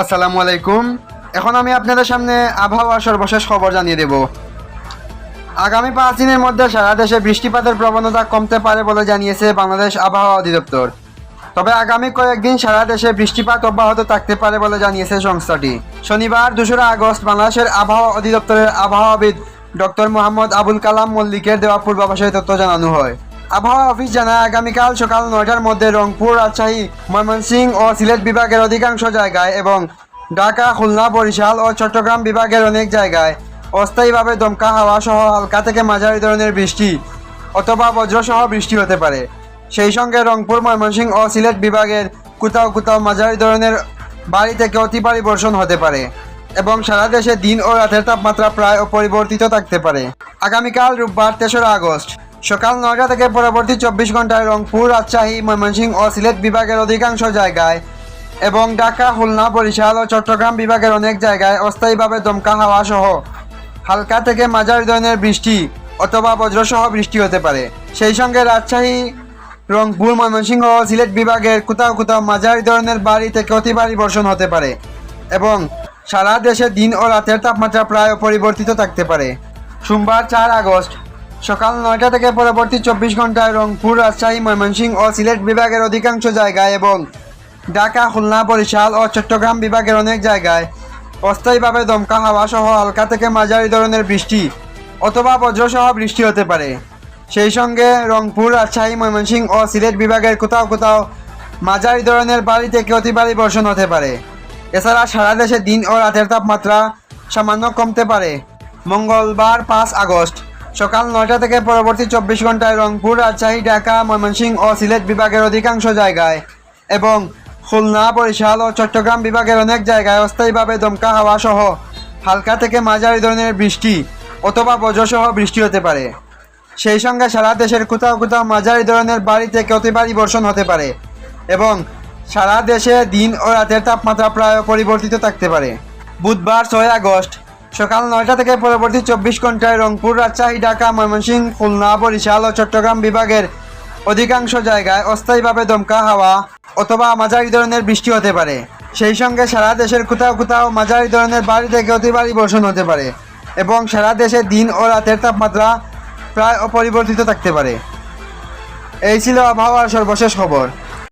আসসালামু আলাইকুম। এখন আমি আপনাদের সামনে আবহাওয়ার সর্বশেষ খবর জানিয়ে দেব। আগামী পাঁচ দিনের মধ্যে সারা দেশে বৃষ্টিপাতের প্রবণতা কমতে পারে বলে জানিয়েছে বাংলাদেশ আবহাওয়া অধিদপ্তর। তবে আগামী কয়েকদিন সারা দেশে বৃষ্টিপাত অব্যাহত থাকতে পারে বলে জানিয়েছে সংস্থাটি। শনিবার দোসরা আগস্ট, বাংলাদেশের আবহাওয়া অধিদপ্তরের আবহাওয়াবিদ ডক্টর মোহাম্মদ আবুল কালাম মল্লিকের দেওয়া পূর্বাভাসে তথ্য জানানো হয়। আবহাওয়া অফিস জানায়, আগামীকাল সকাল নয়টার মধ্যে রংপুর, রাজশাহী, ময়মনসিংহ ও সিলেট বিভাগের অধিকাংশ জায়গায় এবং ঢাকা, খুলনা, বরিশাল ও চট্টগ্রাম বিভাগের অনেক জায়গায় অস্থায়ীভাবে দমকা হাওয়া সহ হালকা থেকে মাঝারি ধরনের বৃষ্টি অথবা বজ্রসহ বৃষ্টি হতে পারে। সেই সঙ্গে রংপুর, ময়মনসিংহ ও সিলেট বিভাগের কোথাও কোথাও মাঝারি ধরনের বাড়ি থেকে অতি ভারী বর্ষণ হতে পারে এবং সারা দেশে দিন ও রাতের তাপমাত্রা প্রায় অপরিবর্তিত থাকতে পারে। আগামীকাল রোববার তেসরা আগস্ট সকাল নয়টা থেকে পরবর্তী চব্বিশ ঘন্টায় রংপুর, রাজশাহী, ময়মনসিংহ ও সিলেট বিভাগের অধিকাংশ জায়গায় এবং ঢাকা, খুলনা, বরিশাল ও চট্টগ্রাম বিভাগের অনেক জায়গায় অস্থায়ীভাবে দমকা হাওয়া সহ হালকা থেকে মাঝারি ধরনের বৃষ্টি অথবা বজ্রসহ বৃষ্টি হতে পারে। সেই সঙ্গে রাজশাহী, রংপুর, ময়মনসিংহ ও সিলেট বিভাগের কোথাও কোথাও মাঝারি ধরনের বাড়ি থেকে অতি ভারী বর্ষণ হতে পারে এবং সারা দেশে দিন ও রাতের তাপমাত্রা প্রায় পরিবর্তিত থাকতে পারে। সোমবার চার আগস্ট সকাল নয়টা থেকে পরবর্তী চব্বিশ ঘন্টায় রংপুর, রাজশাহী, ময়মনসিংহ ও সিলেট বিভাগের অধিকাংশ জায়গায় এবং ঢাকা, খুলনা, বরিশাল ও চট্টগ্রাম বিভাগের অনেক জায়গায় অস্থায়ীভাবে দমকা হাওয়া সহ হালকা থেকে মাঝারি ধরনের বৃষ্টি অথবা বজ্রসহ বৃষ্টি হতে পারে। সেই সঙ্গে রংপুর, রাজশাহী, ময়মনসিংহ ও সিলেট বিভাগের কোথাও কোথাও মাঝারি ধরনের বাড়ি থেকে অতি বর্ষণ হতে পারে। এছাড়া সারা দেশে দিন ও রাতের তাপমাত্রা সামান্য কমতে পারে। মঙ্গলবার পাঁচ আগস্ট সকাল নয়টা থেকে পরবর্তী চব্বিশ ঘন্টায় রংপুর, রাজশাহী, ঢাকা, ময়মনসিংহ ও সিলেট বিভাগের অধিকাংশ জায়গায়। এবং খুলনা, বরিশাল ও চট্টগ্রাম বিভাগের অনেক জায়গায় অস্থায়ীভাবে দমকা হাওয়া সহ হালকা থেকে মাঝারি ধরনের বৃষ্টি অথবা বজ্রসহ বৃষ্টি হতে পারে। সেই সঙ্গে সারা দেশের কোথাও কোথাও মাঝারি ধরনের বাড়ি থেকে অতি ভারী বর্ষণ হতে পারে এবং সারা দেশে দিন ও রাতের তাপমাত্রা প্রায় পরিবর্তিত থাকতে পারে। বুধবার ছয় আগস্ট সকাল নয়টা থেকে পরবর্তী চব্বিশ ঘন্টায় রংপুর, রাজশাহী, ঢাকা, ময়মনসিংহ, খুলনা, বরিশাল ও চট্টগ্রাম বিভাগের অধিকাংশ জায়গায় অস্থায়ীভাবে দমকা হাওয়া অথবা মাঝারি ধরনের বৃষ্টি হতে পারে। সেই সঙ্গে সারা দেশের কোথাও কোথাও মাঝারি ধরনের বাড়ি থেকে অতি ভারী বর্ষণ হতে পারে এবং সারা দেশে দিন ও রাতের তাপমাত্রা প্রায় অপরিবর্তিত থাকতে পারে। এই ছিল আবহাওয়ার সর্বশেষ খবর।